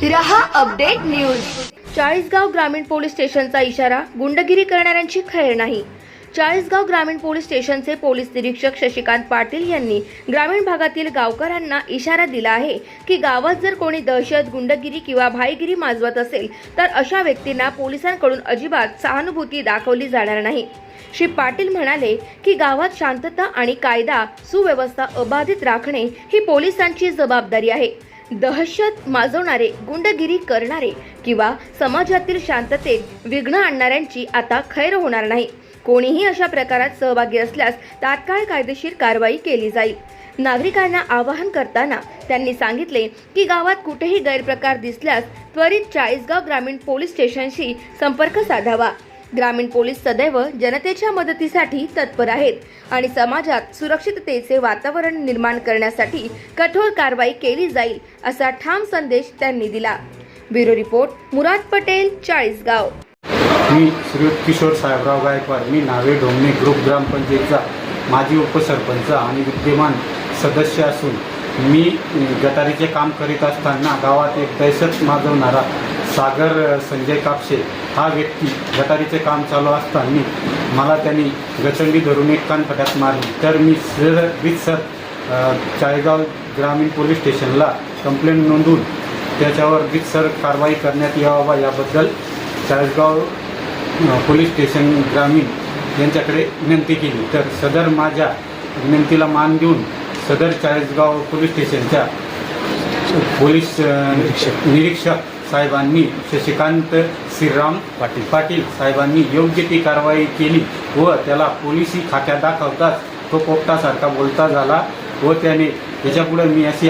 तिराहा update news. Chalisgaon ग्रामीण police स्टेशनचा इशारा गुंडगिरी करणाऱ्यांची खैर नाही. चाळीसगाव ग्रामीण पोलीस स्टेशनचे पोलीस निरीक्षक शशिकांत पाटील यांनी ग्रामीण भागातील गावकऱ्यांना इशारा दिला आहे की गावात जर कोणी दहशत गुंडगिरी किंवा भाईगिरी माजवत असेल तर अशा व्यक्तींना पोलिसांकडून अजिबात सहानुभूती दाखवली जाणार नाही. श्री पाटील म्हणाले की गावात शांतता आणि कायदा सुव्यवस्था अबाधित राखणे ही पोलिसांची जबाबदारी आहे. दहशत माजवणारे गुंडगिरी करणारे किंवा समाजातील शांततेत विघ्न आणणाऱ्यांची आता खैर होणार नाही. कोणीही अशा प्रकारात सहभागी असल्यास तात्काळ कायदेशीर कारवाई केली जाईल. नागरिकांना आवाहन करताना त्यांनी सांगितले की गावात कुठेही गैरप्रकार दिसल्यास त्वरित चाळीसगाव ग्रामीण पोलीस स्टेशनशी संपर्क साधावा. ग्रामीण पोलीस सदैव जनतेच्या मदतीसाठी तत्पर आहेत आणि समाजात सुरक्षिततेचे वातावरण निर्माण करण्यासाठी कठोर कारवाई केली जाईल असा ठाम संदेश त्यांनी दिला. Bureau report Murad Patel Chalisgaon. मी श्री किशोर साहेबराव गायकवाड मी नावे डोंगणे ग्रुप ग्रामपंचायतचा माजी उपसरपंच आणि विद्यमान सदस्य असून मी गटारीचे काम करीत असताना गावात एक दहशत माजवणारा सागर संजय कापशे हा व्यक्ती गटारीचे काम चालू असताना मला त्यांनी गचंडी धरून एक कानफट्यात मारली. तर मी सर सर चाळेगाव ग्रामीण पोलीस स्टेशनला कंप्लेंट नोंदवून त्याच्यावर सर कारवाई करण्यात यावा याबद्दल चाळीसगाव पोलीस स्टेशन ग्रामीण यांच्याकडे विनंती केली. तर सदर माझ्या विनंतीला मान देऊन सदर चाळीसगाव पोलीस स्टेशनच्या पोलीस निरीक्षक निरीक्षक साहेबांनी शशिकांत श्रीराम पाटील. पाटील साहेबांनी योग्य ती कारवाई केली व त्याला पोलिसी खात्यात दाखवताच तो पोपटासारखा बोलता झाला व त्याने याच्यापुढे मी अशी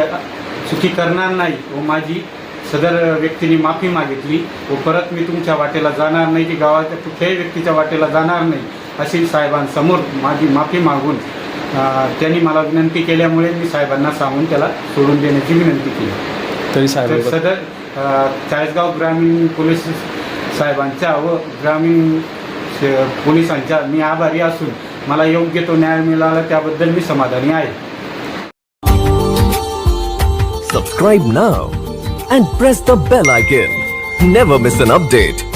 चुकी करणार नाही व माझी सदर व्यक्तीने माफी मागितली व परत मी तुमच्या वाटेला जाणार नाही की गावाच्या कुठल्याही व्यक्तीच्या वाटेला जाणार नाही अशी साहेबांसमोर माझी माफी मागून त्यांनी मला विनंती केल्यामुळे मी साहेबांना सांगून त्याला सोडून देण्याची विनंती केली. तरी साहेब सदर चाळीसगाव ग्रामीण पोलीस साहेबांच्या व ग्रामीण पोलिसांच्या मी आभारी असून मला योग्य तो न्याय मिळाला त्याबद्दल मी समाधानी आहे Subscribe now and press the bell icon. Never miss an update.